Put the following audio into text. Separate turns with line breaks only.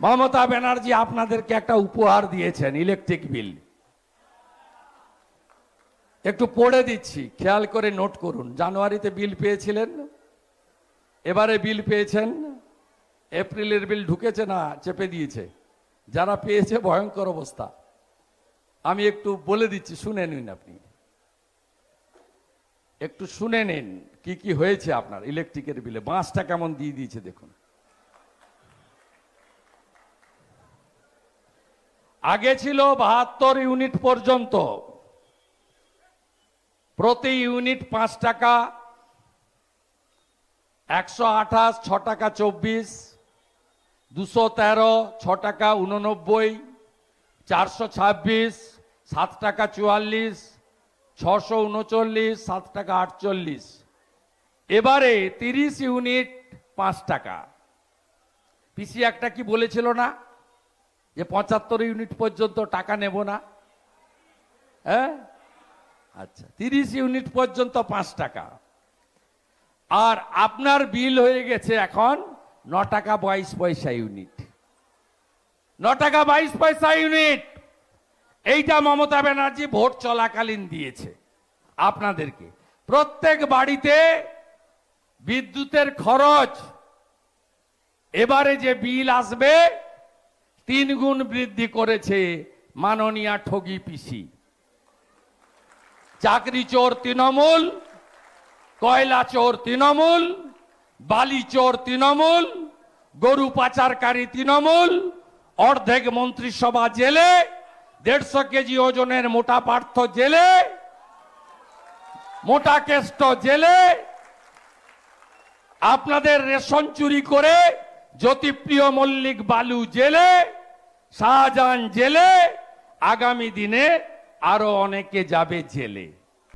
মমতা ব্যানার্জি আপনাদেরকে একটা উপহার দিয়েছেন ইলেকট্রিক বিল একটু পড়ে দিচ্ছি, খেয়াল করে নোট করুন। জানুয়ারিতে বিল পেয়েছিলেন? এবারে বিল পেয়েছেন? এপ্রিলের বিল ঢুকেছে না, চেপে দিয়েছে। যারা পেয়েছে, ভয়ঙ্কর অবস্থা। আমি একটু বলে দিচ্ছি, শুনে নিন আপনি। একটু শুনে নিন, কি কি হয়েছে আপনার ইলেকট্রিকের বিলে বাঁশটা কেমন দিয়ে দিয়েছে, দেখুন। আগে ছিল বাহাত্তর ইউনিট পর্যন্ত। প্রতি ইউনিট পাঁচ টাকা, একশো আঠাশ, ছ টাকা চব্বিশ, দুশো তেরো, ছ টাকা উননব্বই চারশো ছাব্বিশ, সাত টাকা চুয়াল্লিশ, ছশো উনচল্লিশ সাত টাকা আটচল্লিশ। এবারে তিরিশ ইউনিট পাঁচ টাকা। পিসি একটা কি বলেছিল না? যে পঁচাত্তর ইউনিট পর্যন্ত টাকা নেব না। হ্যাঁ? আচ্ছা তিরিশ ইউনিট পর্যন্ত পাঁচ টাকা। আর আপনার বিল হয়ে গেছে এখন ন টাকা বাইশ পয়সা ইউনিট। ন টাকা বাইশ পয়সা ইউনিট। এইটা মমতা ব্যানার্জি ভোট চলাকালীন দিয়েছে আপনাদেরকে। প্রত্যেক বাড়িতে বিদ্যুতের খরচ, এবারে যে বিল আসবে তিন গুণ বৃদ্ধি করেছে মাননীয়া ঠগি পিসি। চাকরি চোর তৃণমূল, কয়লা চোর তৃণমূল, বালি চোর তৃণমূল, গরু পাচারকারী তৃণমূল, অর্ধেক মন্ত্রিসভা জেলে, দেড়শো কেজি ওজনের মোটা পার্থ জেলে, মোটা কেষ্ট জেলে, আপনাদের রেশন চুরি করে জ্যোতিপ্রিয় মল্লিক বালু জেলে শাহজাহান জেলে আগামী দিনে আরও অনেকে যাবে জেলে।